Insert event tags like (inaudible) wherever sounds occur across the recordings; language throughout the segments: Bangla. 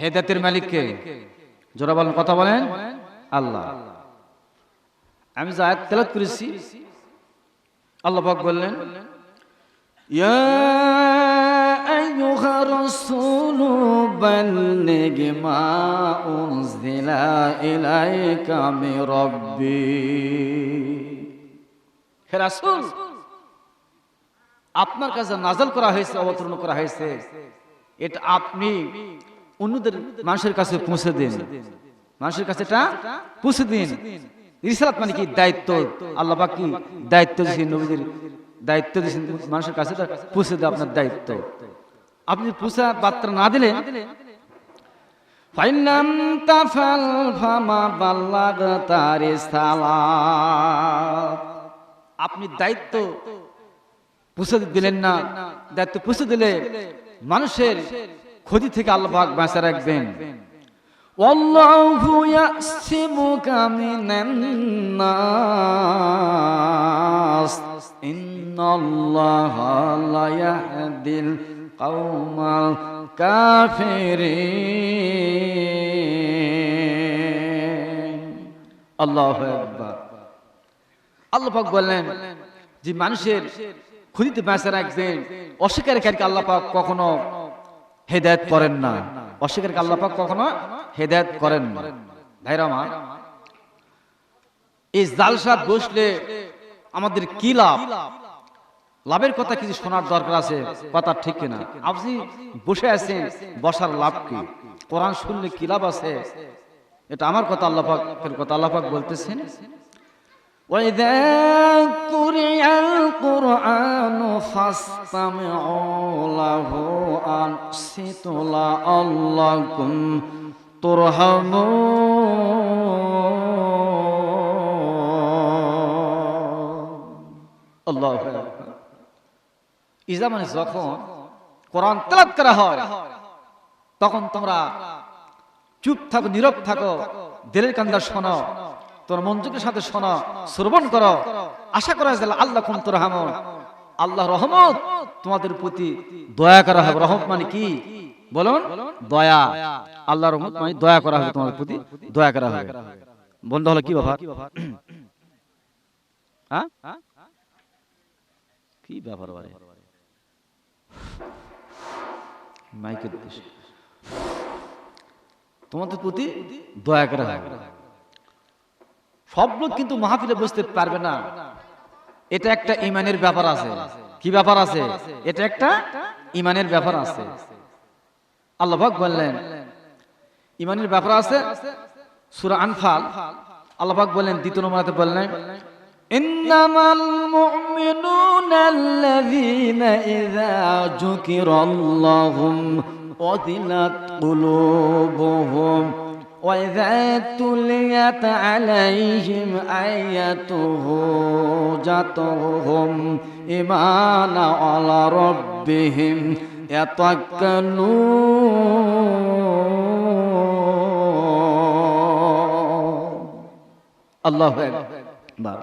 হেদাতের মালিককে জোরা বলেন কথা বলেন? আল্লাহ। আমি যা আয়াত তেলাত করেছি, আল্লাহ পাক বললেন, ইয়া আইয়ুহা রাসূলু বাল্লিগ মা উনজিলা ইলাইকা মির হে রাসূল, আপনার কাছে নাজল করা হয়েছে, অবতরণ করা হয়েছে। এটা আপনি অন্যদের মানুষের কাছে পৌঁছে দিন। মানুষের কাছে এটা পৌঁছে দিন। রিসালাত মানে কি? দায়িত্ব। আল্লাহ কি? দায়িত্ব দিয়েছেন নবীদের। দায়িত্ব দিয়েছেন মানুষের কাছে পৌঁছে দেওয়া আপনার দায়িত্ব। আপনি পৌঁছা বার্তা না দিলে ফাইনাম তাফাল ফামা বাল্লাগতা রিসালাত আপনি দায়িত্ব পুষে দিলেন না। দায়িত্ব পুষে দিলে মানুষের ক্ষতি থেকে আল্লাহ পাক বাঁচা রাখবেন والله يأسمك من الناس إن الله لا يهدي القوم الكافرين الله أكبر আল্লাহ পাক বললেন যে মানুষের ক্ষতিতে বাঁচা রাখবেন অস্বীকারীকে আল্লাহ পাক কখনো হেদায়েত করেন না। অস্বীকারীকে আল্লাহ পাক কখনো হেদায়েত করেন না? ভাইরা আমার, এই জালসা বসলে আমাদের কি লাভ? লাভের কথা কিছু শোনার দরকার আছে, কথা ঠিক কিনা? আপনি বসে আছেন, বসার লাভ কি? কোরআন শুনলে কি লাভ আছে? এটা আমার কথা আল্লাহ কথা, আল্লাহ বলতেছেন وإذا قرئ القرآن فاستمعوا له أنصتوا لعلكم ترحمون الله ইজা মানে যখন কোরআন তেলাত করা হয় তখন তোমরা চুপ থাকো নীরব থাকো দিলের কান্দা শোনো তোর মঞ্জুকের সাথে শোনা, শ্রবণ করো। আশা করা যায় আল্লাহ কুম তোর আল্লাহ রহমত তোমাদের প্রতি দয়া করা হবে। রহমত মানে কি? বলুন, দয়া। আল্লাহ রহমত মানে দয়া করা হবে তোমাদের প্রতি, দয়া করা হবে। বন্ধ হলো কি ব্যাপার? (clears throat) হ্যাঁ? কি ব্যাপার মাইকের তোমাদের প্রতি দয়া করা হবে। সব লোক কিন্তু মাহফিলে বসতে পারবে না এটা একটা ইমানের ব্যাপার আছে কি ব্যাপার আছে এটা একটা ইমানের ব্যাপার আছে আল্লাহ বললেন ইমানের ব্যাপার আছে সূরা আনফাল আল্লাহ বললেন দ্বিতীয় নম্বরে বললেন إنما المؤمنون الذين إذا ذكر الله وذلت قلوبهم وإذا تليت عليهم آياته جاتهم إيمانا على ربهم يتوكلون الله أكبر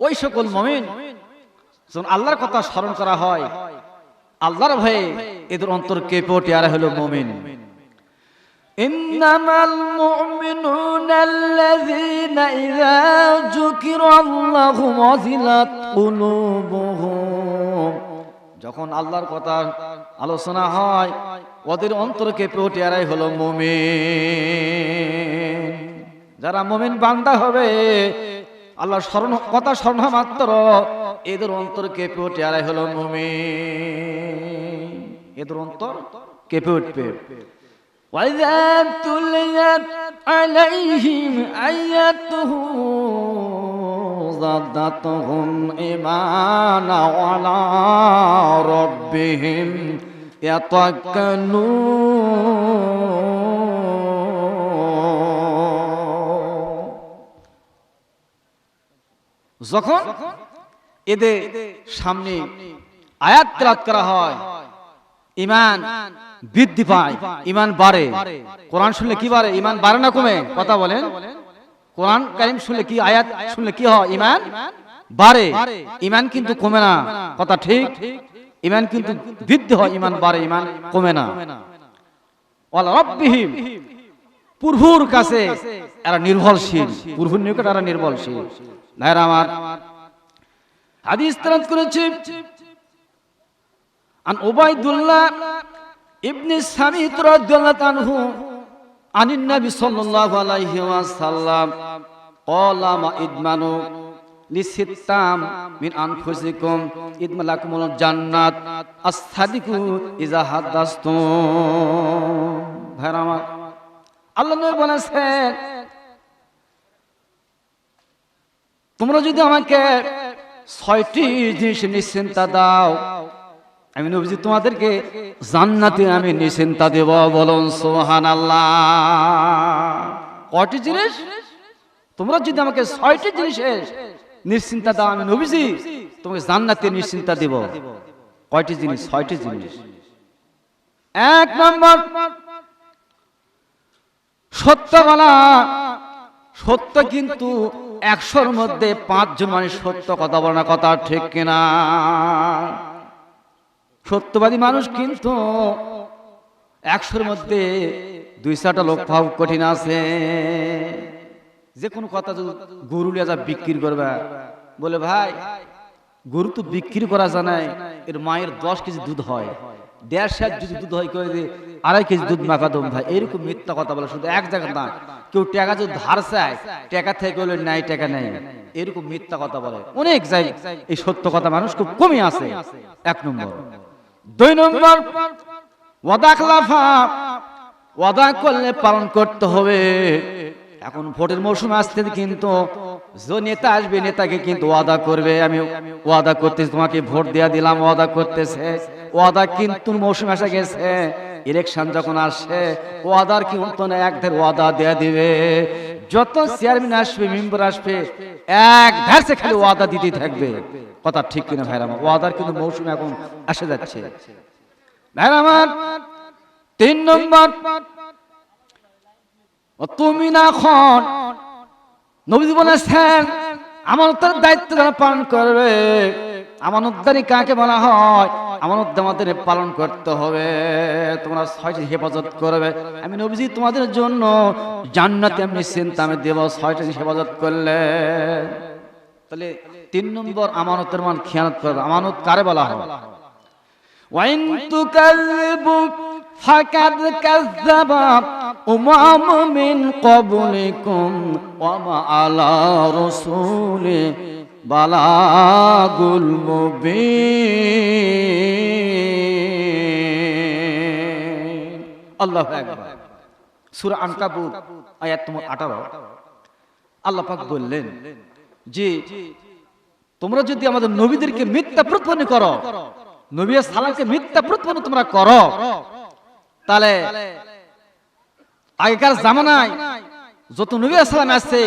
ওই সকল মমিন যখন আল্লাহর কথা স্মরণ করা হয় আল্লাহর ভয়ে এদের অন্তর কেঁপে ওঠে আর হলো মমিন إنما المؤمنون الذين إذا ذكر الله وزلت قلوبهم যখন আল্লাহর কথা আলোচনা হয় ওদের অন্তর কেঁপে ওঠে আরাই হলো মুমিন যারা মুমিন বান্দা হবে আল্লাহর স্মরণ কথা স্মরণ মাত্র এদের অন্তর কেঁপে ওঠে আরাই হলো মুমিন এদের অন্তর কেঁপে উঠবে وإذا تليت عليهم آياته زادتهم إيمانا على ربهم يتوكلون যখন এদের সামনে আয়াত তেলাত করা হয় ইমান বৃদ্ধি পায়, ইমান বাড়ে। কোরআন শুনলে কি বাড়ে? ইমান বাড়ে না কমে? কথা বলেন। কোরআন কারিম শুনলে কি আয়াত, শুনলে কি হয়? ইমান বাড়ে। ইমান কিন্তু কমে না। কথা ঠিক? ইমান কিন্তু বৃদ্ধি হয়, ইমান বাড়ে, ইমান কমে না। রব্বিহিম কাছে এরা নির্ভরশীল। প্রভুর নিকট এরা নির্ভরশীল। ভাইরা আমার, হাদিস করেছে। আন উবাইদুল্লাহ ইবনে সামিত রাদিয়াল্লাহু আনহু আনিন নবী সাল্লাল্লাহু আলাইহি ওয়াসাল্লাম ক্বালা মা ইদমানু লিসিত্তাম মিন আনফুসিকুম ইদমালাকুমুল জান্নাত আস-সাদিকু ইজা হাদাসতুম ভাইরা আমার, আল্লাহ নবী বলেছেন, তোমরা যদি আমাকে ছয়টি জিনিস নিশ্চিন্তা দাও আমি নবীজি, তোমাদেরকে জান্নাতে আমি নিশ্চিন্তা দেব বলুন সোহান আল্লাহ কয়টি জিনিস? তোমরা যদি আমাকে ছয়টি জিনিসের নিশ্চিন্তা দাও, আমি নবীজি, তোমাকে জান্নাতে নিশ্চিন্তা দেব। কয়টি জিনিস? ছয়টি জিনিস। এক নম্বর সত্য বলা সত্য কিন্তু একশোর মধ্যে পাঁচজন মানুষ সত্য কথা বলে না কথা ঠিক কিনা? সত্যবাদী মানুষ কিন্তু একশোর মধ্যে দুই চারটা লোক পাওয়া কঠিন আছে। যে কোনো কথা যদি গরু যা বিক্রি করবে, বলে, ভাই, গরু তো বিক্রি করা জানায় এর মায়ের দশ কেজি দুধ হয়, দেড় সাত যদি দুধ হয় কেউ আড়াই কেজি দুধ মাখা দম, ভাই। এরকম মিথ্যা কথা বলে, শুধু এক জায়গা না কেউ টাকা যদি ধার চায়, টাকা থেকে বলে, নাই, টাকা নেই। এরকম মিথ্যা কথা বলে। অনেক যাই এই সত্য কথা মানুষ খুব কমই আছে এক নম্বর। দুই নম্বর ওয়াদা খলাফা, ওয়াদা করলে পালন করতে হবে। এখন ভোটের মৌসুম আসতে কিন্তু, যে নেতা আসবে, নেতাকে কিন্তু ওয়াদা করবে। আমি ওয়াদা করতেছি, তোমাকে ভোট দেয়া দিলাম, ওয়াদা করতেছে। ওয়াদা কিন্তু মৌসুম এসে গেছে ইলেকশন যখন আসে ওয়াদার কিন্তু না এক ওয়াদা দেয়া দিবে। যত চেয়ারম্যান আসবে মেম্বার আসবে এক ধারসে খালি ওয়াদা দিতেই থাকবে। কথা ঠিক কিনা ভাইরা আমার? ওয়াদার কিন্তু মৌসুম এখন আসে যাচ্ছে। ভাইরা আমার তিন নম্বর। ও তুমি না খন নবীজি বলেছেন আমানতের দায়িত্ব যারা পালন করবে। আমানতদারি কাকে বলা হয়? আমানত আমাদের পালন করতে হবে। তোমরা ছয়টি হেফাজত করবে। আমি নবীজি, তোমাদের জন্য জান্নাতে আমি চিন্তা আমি দেব ছয়টি হেফাজত করলে। তাহলে তিন নম্বর আমানতের মান খেয়ানত করবে। আমানত কারে বলা হয়? ওয়াইন তুকাযিবু ফাকাদ কাযযাবা উমাম মিন ক্বাবলিকুম ওয়া আলা বালাগুল আল্লাহু সূরা আনকাবুত, আয়াত নম্বর 18 আল্লাহ পাক বললেন যে, তোমরা যদি আমাদের নবীদেরকে মিথ্যা প্রতিপন্ন করো, নবী সালামকে মিথ্যা প্রতিপন্ন তোমরা করো, তাহলে আগেকার জামানায় যত নবী সালাম আসছে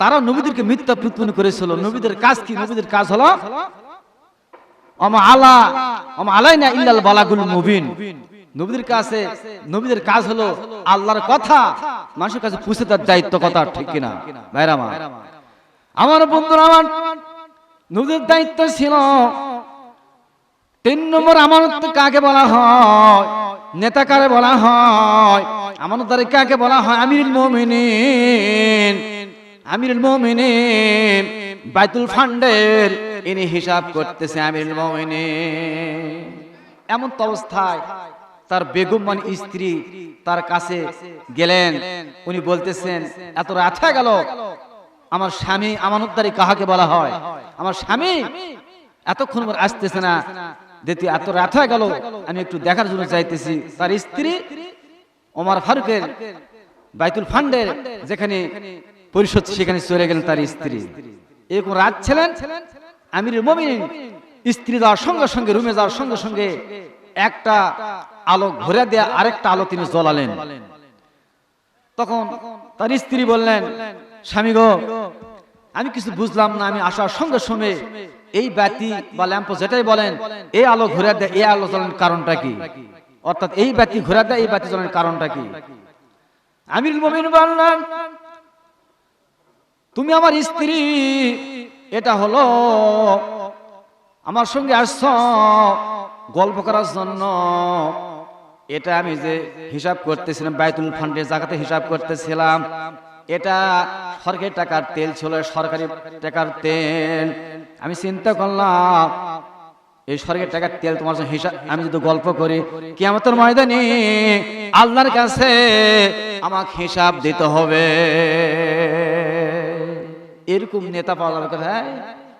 তারা নবীদেরকে মিথ্যা প্রতিপন্ন করেছিল। নবীদের কাজ কি? নবীদের কাজ হলো আলা ইল্লাল বালাগুল মুবিন। নবীদের কাছে, নবীদের কাজ হলো, আল্লাহর কথা মানুষের কাছে পুষে তার দায়িত্ব কথা, ঠিক কিনা ভাইরা আমার বন্ধুরা আমার, নবীদের দায়িত্ব ছিল, তিন নম্বর আমানত কাকে বলা হয় নেতা কারে বলা হয় আমানতদারি কাকে বলা হয় আমিরুল মুমিনিন আমিরুল মুমিনিন, বাইতুল ফান্ডের, ইনি হিসাব করতেছে আমিরুল মুমিনিন। এমন তো অবস্থায় তার বেগম মানে স্ত্রী তার কাছে গেলেন, উনি বলতেছেন, এত রাত হয়ে গেল, আমার স্বামী আমানতদারি কাহাকে বলা হয়? আমার স্বামী এতক্ষণ আসতেছে না দেখতে এত রাত হয়ে গেল, আমি একটু দেখার জন্য চাইতেছি তার স্ত্রী ওমর ফারুকের বাইতুল ফান্ডের যেখানে পরিষদ, সেখানে চলে গেলেন তার স্ত্রী। এরকম রাত ছিলেন, আমির মমিন স্ত্রী যাওয়ার সঙ্গে সঙ্গে, রুমে যাওয়ার সঙ্গে সঙ্গে একটা আলো ঘুরে দেয়া, আরেকটা আলো তিনি জ্বলালেন। তখন তার স্ত্রী বললেন, স্বামী গো, আমি কিছু বুঝলাম না, আমি আসার সঙ্গে সঙ্গে এই বাতি বা ল্যাম্প যেটাই বলেন, এই আলো ঘুরে দেয়, এই আলো জ্বলানোর কারণটা কি? অর্থাৎ এই বাতি ঘুরে দেয়, এই বাতি জ্বলানোর কারণটা কি? আমির মমিন বললেন, তুমি আমার স্ত্রী, এটা হলো আমার সঙ্গে আসছ গল্প করার জন্য। এটা আমি যে হিসাব করতেছিলাম, বাইতুল ফান্ডের জায়গাতে হিসাব করতেছিলাম এটা সরকারি টাকার তেল ছিল সরকারি টাকার তেল। আমি চিন্তা করলাম, এই সরকারি টাকার তেল তোমার হিসাব আমি যদি গল্প করি কেমতের ময়দানে আল্লাহর কাছে আমাকে হিসাব দিতে হবে। এরকম নেতা পাওয়া যাবে কোথায়?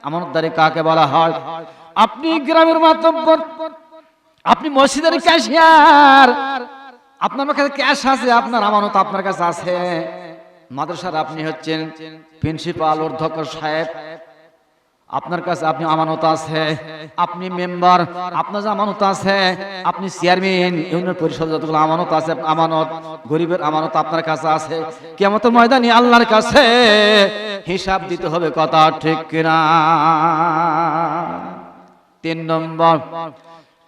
আমানতদারি কাকে বলা হয়? আপনি গ্রামের মাতব্বর আপনি মসজিদের ক্যাশিয়ার আপনার কাছে ক্যাশ আছে, আপনার আমানত আপনার কাছে আছে। মাদ্রাসার আপনি হচ্ছেন প্রিন্সিপাল, অধ্যক্ষ সাহেব। আপনার কাছে আপনি আমানত আছে, আপনি মেম্বার, আপনার যে আমানত আছে, আপনি চেয়ারম্যান, ইউনিয়ন পরিষদ যতগুলো আমানত আছে, আমানত, গরিবের আমানত আপনার কাছে আছে। কেমন ময়দানি আল্লাহর কাছে হিসাব দিতে হবে কথা ঠিক কিনা? তিন নম্বর।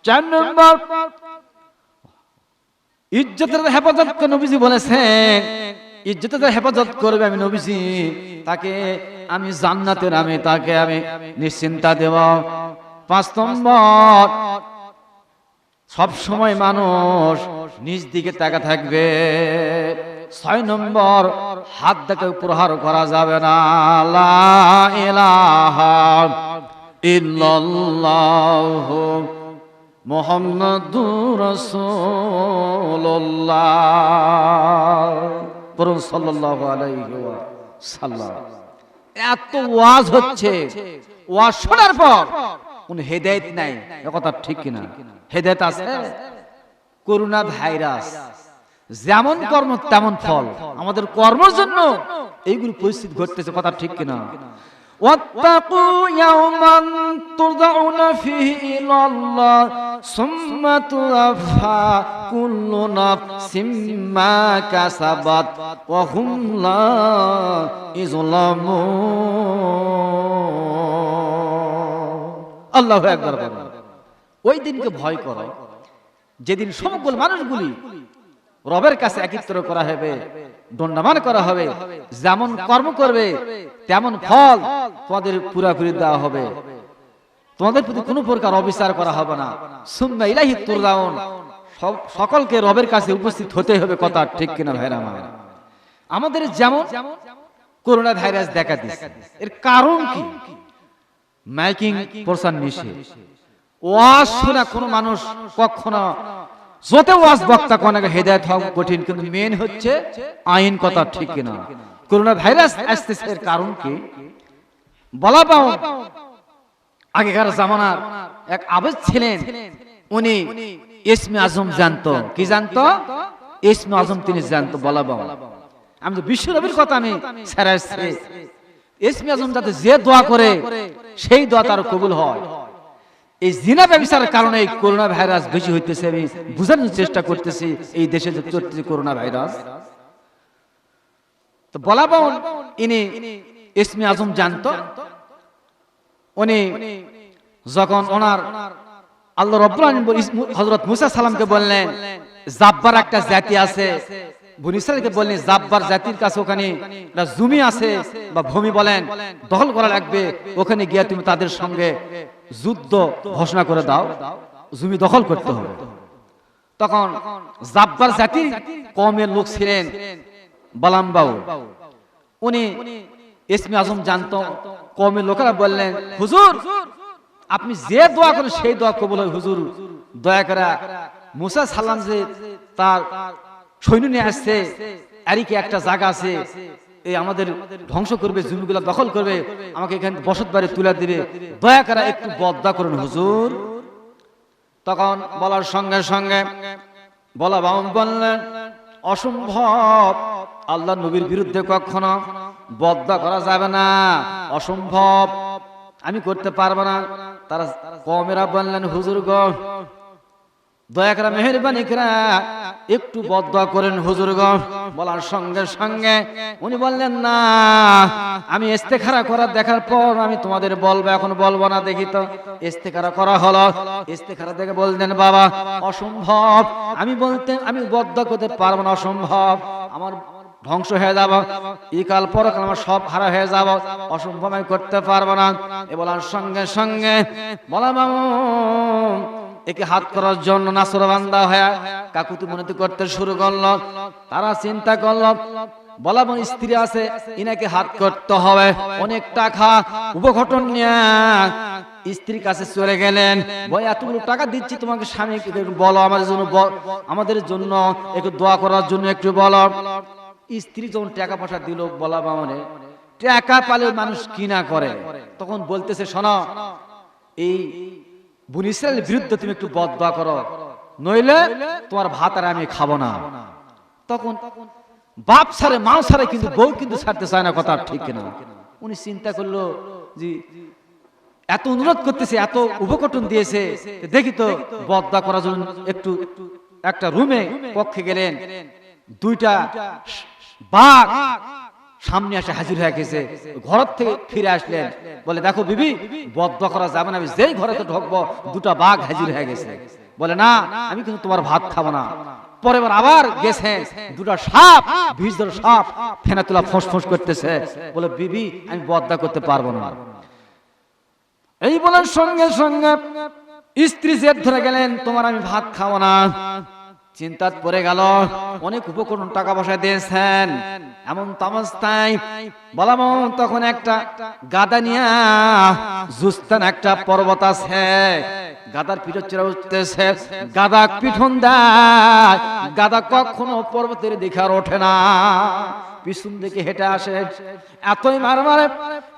চার নম্বর। ইজ্জতের হেফাজত নবীজি বলেছেন ইজ্জতের হেফাজত করবে আমি নবীজি, তাকে আমি জান্নাতের আমি, তাকে আমি নিশ্চিন্তা দেব। পাঁচ নম্বর, সব সময় মানুষ নিজ দিকে তাকা থাকবে। ছয় নম্বর, হাত দেখে প্রহার করা যাবে না। মোহাম্মদুর রাসূলুল্লাহ। সাল্লাল্লাহু সাল্লাহ এত ওয়াজ হচ্ছে। ওয়াজ শোনার পর কোন হেদায়ত নাই। কথা ঠিক কিনা? হেদায়ত আছে? Corona virus. যেমন কর্ম, তেমন ফল। আমাদের কর্মের জন্য এইগুলো পরিস্থিতি ঘটতেছে, কথা ঠিক কিনা? واتقوا يوما ترجعون فيه إلى الله ثم توفى كل نفس ما كسبت وهم لا يظلمون আল্লাহ একবার বলেন ওই দিনকে ভয় করো যেদিন সমগ্র মানুষগুলি রবের কাছে একত্র করা হবে, দণ্ডমান করা হবে, যেমন কর্ম করবে, তেমন ফল তোমাদের পুরাপুরি দেওয়া হবে। তোমাদের প্রতি কোনো প্রকার অবিচার করা হবে না। সুম্মা ইলাহি তুরদাউন সকলকে রবের কাছে উপস্থিত হতে হবে কথা ঠিক কিনা ভাইরা আমার? আমাদের যেমন করোনা ভাইরাস দেখা দিচ্ছে এর কারণ কি? মাইকিং প্রচার নিষেধ। ওয়াজ শোনা কোনো মানুষ কখনো যত ওয়াজ বক্তা কোন হেদায়ত হওয়া কঠিন, কিন্তু মেন হচ্ছে আইন কথা ঠিক কিনা। করোনা ভাইরাস আসতেছে এর কারণ কি? বলা পাও, আগেকার জামানার এক আবেদ ছিলেন, উনি ইসমে আজম জানতো। কি জানতো? ইসমে আজম তিনি জানতো, বলা পাও। আমি তো বিশ্ব নবীর কথা আমি ছাড়াচ্ছি ইসমে আজম যাতে যে দোয়া করে, সেই দোয়া তার কবুল হয়। এই জিনা ব্যবসার কারণে এই করোনা ভাইরাস বেশি হইতেছে, আমি বোঝানোর চেষ্টা করতেছি, এই দেশে যে চলতেছে করোনা ভাইরাস তো বলা বাউন ইনি ইসমে আজম জানতো, উনি যখন ওনার আল্লাহ রব্বুল আলামিন হযরত মুসা সালামকে বললেন, জাব্বার একটা জাতি আছে। বনিসারকে বললেন, জাব্বার জাতির কাছে ওখানে জমি আছে বা ভূমি বলেন, দখল করা লাগবে, ওখানে গিয়ে তুমি তাদের সঙ্গে যুদ্ধ ঘোষণা করে দাও, জমি দখল করতে হবে। তখন জাব্বার জাতির কমের লোক ছিলেন বালামবাউ উনি ইসমে আজম জানতো কমের লোকেরা বললেন, হুজুর, আপনি যে দোয়া করেন সেই দোয়া কবুল হুজুর। দয়া করে মুসা সালাম যে তার সৈন্য নিয়ে আসছে এরিকে একটা জায়গা আছে এই আমাদের ধ্বংস করবে, জমিগুলো দখল করবে, আমাকে এখানে বসত বাড়ি তুলে দিবে। দয়া করে একটু বদা করুন, হুজুর। তখন বলার সঙ্গে সঙ্গে বলা বাম বললেন, অসম্ভব, আল্লাহ নবীর বিরুদ্ধে কখনো বদা করা যাবে না। অসম্ভব, আমি করতে পারব না। তারা কমেরা বললেন, হুজুর গো দয়া করে মেহরবানি করে একটু বদয়া করেন হুজুর গো বলার সঙ্গে সঙ্গে উনি বললেন, না, আমি ইস্তেখারা করা দেখার পর আমি তোমাদের বলব, এখন বলব না দেখি তো। ইস্তেখারা করা হলো। ইস্তেখারা দেখে বললেন, বাবা, অসম্ভব। আমি বলতে, আমি বদয়া করতে পারব না, অসম্ভব। আমার ধ্বংস হয়ে যাব। ইকাল পরকাল আমার সব হারা হয়ে যাব। অসম্ভব আমি করতে পারব না। এ বলার সঙ্গে সঙ্গে বলা বাবু একে হাত করার জন্য নাসর বান্দা হয়ে কাকুতি মনে করতে শুরু করল। তারা চিন্তা করল, বলা বোন স্ত্রী আছে, ইনাকে হাত করতে হবে। অনেক টাকা উপঘটন নিয়ে স্ত্রীর কাছে চলে গেলেন। বই এতগুলো টাকা দিচ্ছি তোমাকে স্বামী বলো আমাদের জন্য আমাদের জন্য একটু দোয়া করার জন্য একটু বলো। স্ত্রী যখন টাকা পয়সা দিল, বলা বামনে, টাকা পালে মানুষ কিনা করে। তখন বলতেছে, শোনো, এই বুন ইসরায়েলের বিরুদ্ধে তুমি একটু বদ দোয়া করো। নইলে তোমার ভাত আর আমি খাব না। তখন বাপ সারে মা সারে কিন্তু বউ কিন্তু ছাড়তে চায় না, কথা ঠিক না উনি চিন্তা করল যে এত অনুরোধ করতেছে, এত উপকটন দিয়েছে দেখি তো বদা করার জন্য একটু একটা রুমে পক্ষে গেলেন। দুইটা বাঘ সামনে আসে হাজির হয়ে গেছে। ঘর থেকে ফিরে আসলেন। বলে, দেখো বিবি বদা করা যাবে না, আমি যেই ঘরে তো ঢুকবো, দুটা বাঘ হাজির হয়ে গেছে। বলে, না, আমি কিন্তু তোমার ভাত খাব না। পরে আবার গেছে, দুটা সাপ ভিজর সাপ, ফেনা তোলা ফোঁস ফোঁস করতেছে। বলে, বিবি, আমি বদা করতে পারব না। এই বলার সঙ্গে সঙ্গে স্ত্রী জেদ ধরে গেলেন, তোমার আমি ভাত খাব না। চিন্তাত পড়ে গেল। অনেক উপকরণ টাকা পয়সা দিয়েছেন। এমন তামস্তায় বলাম, তখন একটা গাদা নিয়া জুস্তান একটা পর্বত আছে। গাদার পিঠের চড়া উঠতেছে। গাদা পিঠন দেয়। গাদা কখনো পর্বতের দিকে আর ওঠে না। পিছন দিকে হেঁটে আসে। এতই মার মারে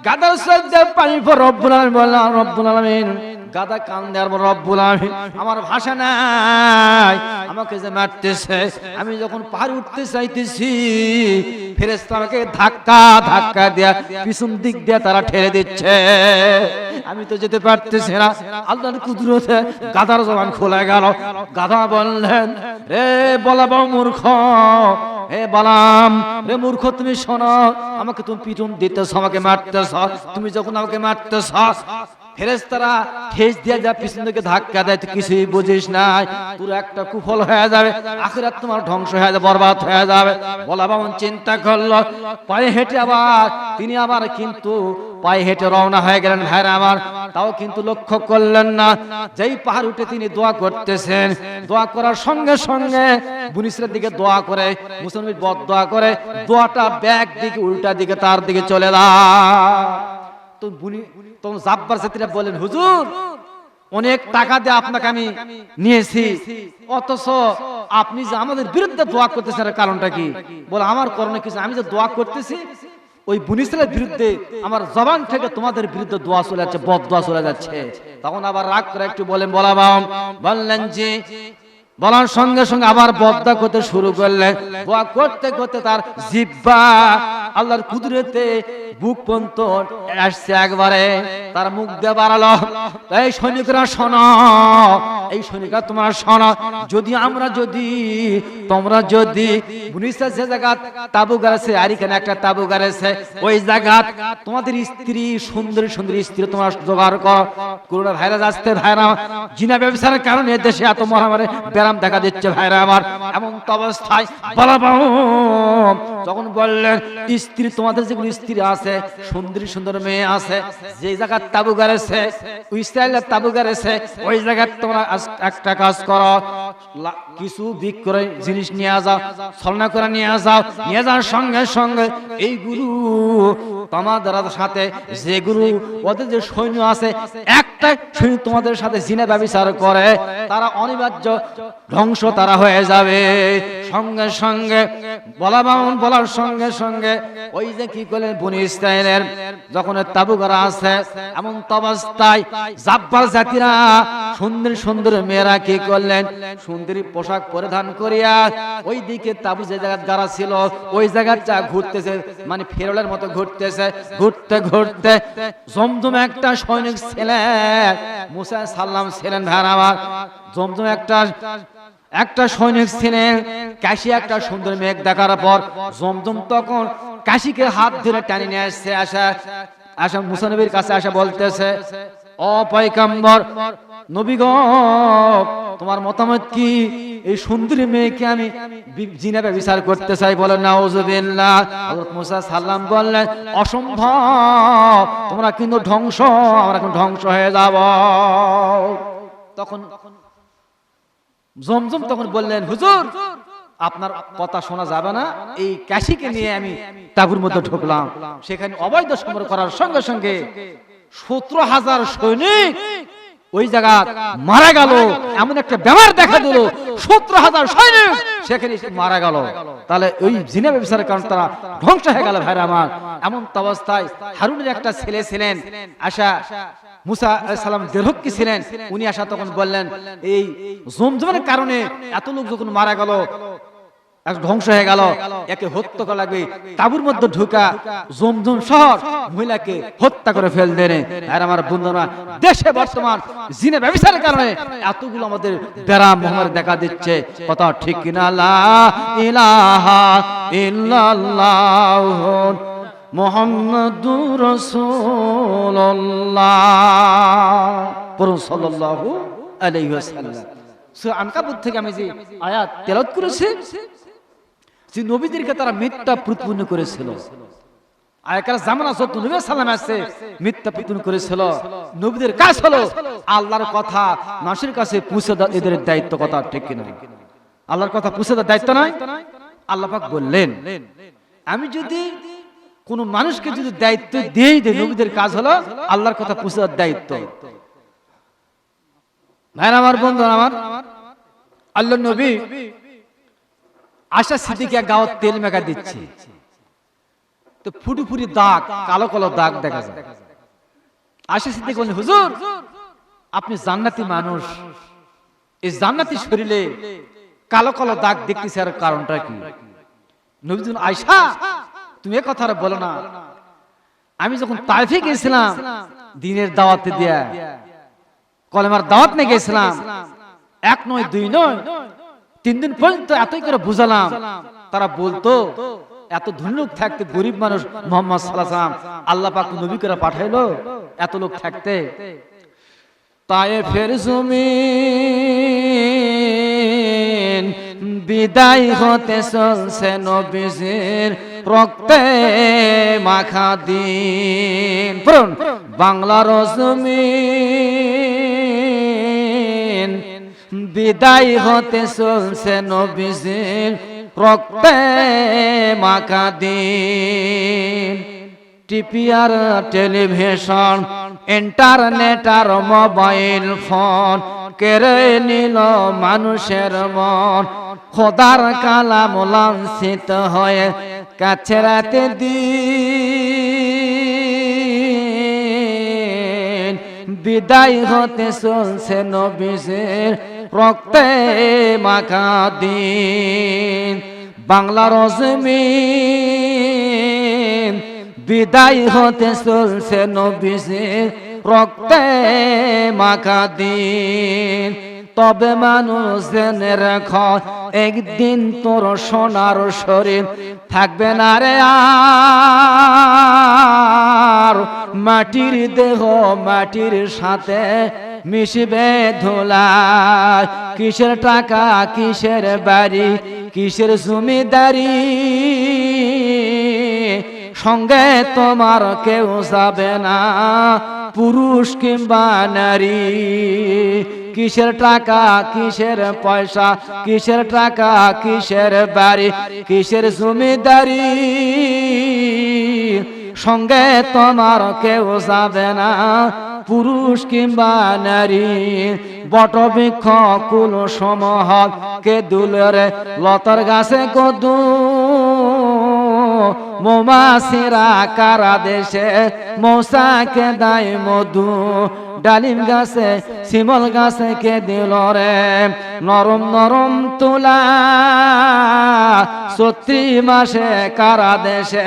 গাদার সজ্জা পানি পর রব্বুল বললাম রব্বুল আলামিন গাদা কান দেওয়ার পর রব্বুল আলামিন, আমার ভাষা নাই, আমাকে যে মারতেছে, আমি যখন পাহাড়ে উঠতে চাইতেছি ফেরেশতা আমাকে ধাক্কা ধাক্কা দেয়া পিছন দিক দিয়ে তারা ঠেলে দিচ্ছে। আমি তো যেতে পারতেছি না। আল্লাহর কুদরতে গাদার জবান খোলা গেল। গাদা বললেন, রে বলাবো মূর্খ, হে বালাম, রে মূর্খ, তুমি শোনো, আমাকে তুমি পিটুন দিতেছ, আমাকে মারতেছ, তুমি যখন আমাকে মারতেছ ফেরেস্তারা ঠেস দিয়ে যা পিছন থেকে ধাক্কা দেয়, তুই কিছুই বুঝিস নাই। তোর একটা কুফল হয়ে যাবে, আখিরাত তোমার ধ্বংস হয়ে যাবে, বরবাদ হয়ে যাবে। বলা বামন চিন্তা করল, পায়ে হেঁটে আবার, তিনি আবার কিন্তু পায়ে হেঁটে রওনা হয়ে গেলেন, ভাইরা আমার। তাও কিন্তু লক্ষ্য করলেন না, যেই পাহাড় উঠে তিনি দোয়া করতেছেন, দোয়া করার সঙ্গে সঙ্গে বুনিসের দিকে দোয়া করে মুসলমান বদ দোয়া করে, দোয়াটা ব্যাগ দিকে, উল্টা দিকে, তার দিকে চলে যা তো বুনি তখন জাব্বার সাথীরা বলেন, হুজুর, অনেক টাকা দিয়ে আপনাকে আমি নিয়েছি। অথচ আপনি যে আমাদের বিরুদ্ধে দোয়া করতেছেন কারণটা কি? বলে, আমার করণে কিছু আমি যে দোয়া করতেছি, ওই বুনিসের বিরুদ্ধে আমার জবান থেকে তোমাদের বিরুদ্ধে দোয়া চলে যাচ্ছে, বদ দোয়া চলে যাচ্ছে। তখন আবার রাগ করে একটু বলেন, বলা বললেন যে বলার সঙ্গে সঙ্গে আবার বদা করতে শুরু করলেন দোয়া করতে করতে তার জিব্বা আল্লাহর কুদরতে বুক পন্ত আসছে একবারে, তার মুখ দিয়ে বাড়ালো। এই সৈনিকরা শোনো, এই সৈনিকরা তোমরা শোনো, যদি আমরা যদি, তোমরা যদি যে জায়গা তাবু আর এখানে একটা তাবু ওই জায়গা তোমাদের স্ত্রী, সুন্দরী সুন্দরী স্ত্রী তোমরা জোগাড় করো। করোনা ভাইরাস আসতে ভাইরা জিনা ব্যবসার কারণে দেশে এত মহামারী ব্যারাম দেখা দিচ্ছে ভাইরা আমার। এমন তো অবস্থায় বলা যখন বললেন, স্ত্রী, তোমাদের যেগুলো স্ত্রী আছে, সুন্দরী সুন্দর মেয়ে আছে, যে জায়গার তাবু গাড়েছে, ওই স্টাইলের তাবু গাড়েছে, ওই জায়গায় তোমরা একটা কাজ করো কিছু বিক্রয় জিনিস নিয়ে যাও, ছলনা করে নিয়ে যাও, নিয়ে যাওয়ার সঙ্গে সঙ্গে এইগুলো তোমাদের সাথে যেগুলো ওদের যে সৈন্য আছে একটা সৈন্য তোমাদের সাথে জিনে ব্যবচার করে। তারা অনিবার্য ধ্বংস তারা হয়ে যাবে। সঙ্গে সঙ্গে বলা বামন বলার সঙ্গে সঙ্গে, ওই যে কি করলেন বনি ইসরায়েলের, যখন তাবু করা আছে, এমন তো অবস্থায় জাব্বার জাতিরা, সুন্দর সুন্দর মেয়েরা কি করলেন? সুন্দরী পোশাক পরিধান করিয়া ওই দিকে তাবু যে জায়গা গাড়া ছিল, ওই জায়গাটা ঘুরতেছে মানে ফেরলের মতো ঘুরতেছে, ঘুরতে ঘুরতে জমজম একটা সৈনিক ছিলেন মুসা সাল্লাম ছিলেন ভাই আমার জমজম একটা একটা সৈনিক ছিলেন, কাশি একটা সুন্দর মেঘ দেখার পর জমজম তখন কাশিকে হাত ধরে টানি নিয়ে আসছে, আসা আসা মুসানবীর কাছে আসা বলতেছে, ও পয়কাম্বর নবী তোমার মতামত কি? এই সুন্দরী মেয়েকে আমি জিনাবে বিচার করতে চাই বলে নাউজুবিল্লাহ। হযরত মুসা সাল্লাম বললেন, অসম্ভব, তোমরা কিন্তু ধ্বংস, আমরা এখন ধ্বংস হয়ে যাব। তখন জমজম তখন বললেন, হুজুর, আপনার কথা শোনা যাবে না। এই ক্যাশিকে নিয়ে আমি তাগুর মধ্যে ঢুকলাম। সেখানে অবৈধ সম্পর্ক করার সঙ্গে সঙ্গে সতেরো হাজার সৈনিক ওই জায়গা মারা গেল। এমন একটা ব্যাপার দেখা দিল, সতেরো হাজার সৈনিক সেখানে মারা গেল। তাহলে ওই জিনা ব্যবসার কারণ তারা ধ্বংস হয়ে গেল ভাইরা আমার। এমন অবস্থায় হারুনের একটা ছেলে ছিলেন, আশা মুসা সালাম দেরহক্কি ছিলেন। উনি আসা তখন বললেন, এই জমজমের কারণে এত লোক যখন মারা গেল ধ্বংস হয়ে গেল, একে হত্যা করা লাগবে। তাবুর মধ্যে ঢুকা জমজম শহর মহিলাকে হত্যা করে ফেল দেনে আর আমার বন্ধুরা, দেশে বর্তমান জিনে ব্যবসার কারণে এতগুলো আমাদের ব্যারাম মহামারী দেখা দিচ্ছে। কথা ঠিক কিনা? লা ইলাহা ইল্লাল্লাহ। থেকে আমি নবীদেরকে তারা মিথ্যা প্রতিপন্ন করেছিল। আগেকার জামানা সত্য নবী আছে মিথ্যা প্রতিপন্ন করেছিল। নবীদের কাজ হলো আল্লাহর কথা মানুষের কাছে পৌঁছে দেওয়া, এদের দায়িত্ব কথা ঠিক কিনা। আল্লাহর কথা পৌঁছে দেওয়ার দায়িত্ব নাই। আল্লাহ পাক বললেন, আমি যদি কোন মানুষকে যদি দায়িত্ব দিয়েই দেয়, নবীদের কাজ হলো আল্লাহর কথা দেওয়ার দায়িত্ব। ভাইরা আমার বন্ধু আমার আল্লাহ নবী আশা সিদ্দিকে গাওয়ার তেল মেঘা দিচ্ছে। তো ফুটি ফুটি দাগ, কালো কালো দাগ দেখা যায়। আশা সিদ্দিক বলেন হুজুর, আপনি জান্নাতি মানুষ। এই জান্নাতি শরীরে কালো কালো দাগ দেখতেছে আর কারণটা কি? নবীজন আয়সা তুমি কথা বলো না। আমি যখন তাইফে গেছিলাম দিনের দাওয়াতে দিয়া, কলেমার দাওয়াত নিয়ে গেছিলাম এক নয়, দুই নয়, তিন দিন পর্যন্ত এতই করে বুঝালাম, তারা বলতো, এত ধনুক থাকতে গরিব মানুষ মোহাম্মদ সাল্লাম আল্লাহ পাক নবী করে পাঠাইলো, এত লোক থাকতে। তাই ফের জমিন বিদায় হতে চলছে নবীজির রক্তে মাখা দিন। পড়ুন, বাংলার জমিন। বিদায় হতে চলছে নবীজির রক্তে মাখা দিন। টিভি আর টেলিভিশন, ইন্টারনেট আর মোবাইল ফোন কেড়ে নিল মানুষের মন। খোদার কালাম লাঞ্ছিত হয়ে কাছে রাতে দিন। বিদায় হতে চলছে নবীজের রক্তে মাখা দিন। বাংলার জমিন বিদায় হতে চলছে নবীজের রক্তে মাখা দিন। তবে মানুষ জেনে রাখ, একদিন তোর সোনার শরীর থাকবে না রে আর। মাটির দেহ মাটির সাথে মিশবে ধোলা। কিসের টাকা, কিসের বাড়ি, কিসের জমিদারি? সঙ্গে তোমার কেউ যাবে না, পুরুষ কিংবা নারী। কিসের টাকা, কিসের পয়সা, কিসের টাকা, কিসের বাড়ি, কিসের জমিদারি? সঙ্গে তোমার কেউ যাবে না, পুরুষ কিংবা নারী। বটবৃক্ষ কুল সমহ কে দুলরে লতার গাছে কদু। মোমাসিরা কারা দেশে মৌসাকে দায় মধু। ডালিম গাছে, শিমল গাছে কে দিল রে? নরম নরম তুলা। সত্যি মাসে কারা দেশে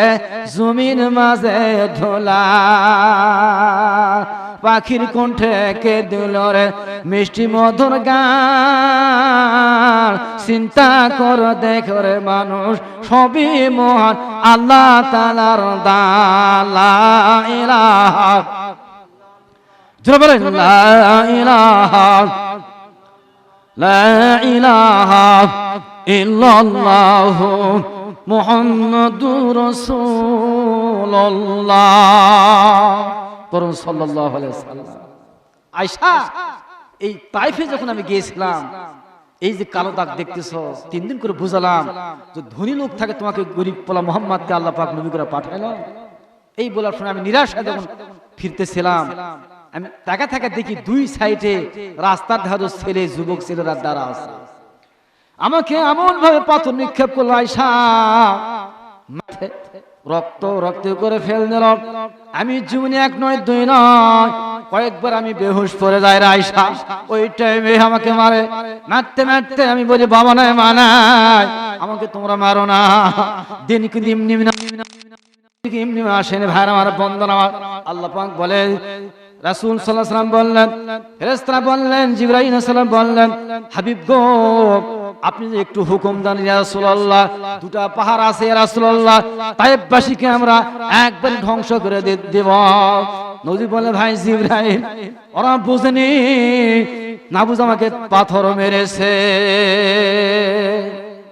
জমিন মাঝে ধোলা পাখির কণ্ঠে কে দিল রে? মিষ্টি মধুর গান। চিন্তা কর, দেখ রে মানুষ, সবই মহান। আল্লাহ তালার দালা জোরে বলেন। লা ইলাহা লা ইলাহা ইল্লাল্লাহু মুহাম্মাদুর রাসূলুল্লাহ। করুন সাল্লাল্লাহু আলাইহি ওয়াসাল্লাম। আয়েশা, এই তাইফে যখন আমি গিয়েছিলাম, এই যে কালো দাগ দেখতেছ, তিন দিন করে বুঝালাম যে ধনী লোক থাকে, তোমাকে গরিব পোলা মোহাম্মদকে আল্লাহ পাক নবী করে পাঠাইলো। এই বলার শুনে আমি নিরাশ হয়ে যখন ফিরতেছিলাম আমি তাকা থাকা দেখি দুই সাইডে রাস্তার ধারে ছেলে যুবক ছেলেরা দ্বারা আছে আমাকে এমন ভাবে পাথর নিক্ষেপ করল আয়সা রক্ত রক্ত করে ফেল দিল আমি জীবনে এক নয় দুই নয় কয়েকবার আমি বেহুশ পরে যাই রে আয়সা ওই টাইমে আমাকে মারে মারতে মারতে আমি বলি বাবা নাই মানাই আমাকে তোমরা মারো না দিন কি কিন্তু এমনি না আসেন ভাইরা আমার বন্ধন আমার আল্লাহ বলে রাসূল আলাইহি সাল্লাম বললেন, ফেরেশতারা বললেন আলাইহিস সালাম বললেন, হাবিব গো, আপনি যে একটু হুকুম দেন রাসূলুল্লাহ, দুটা পাহাড় আছে রাসূলুল্লাহ, তায়েববাসীকে আমরা একবার ধ্বংস করে দেব। নবী বলে ভাই জিবরাইল, ওরা বুঝেনি না বুঝ আমাকে পাথর মেরেছে।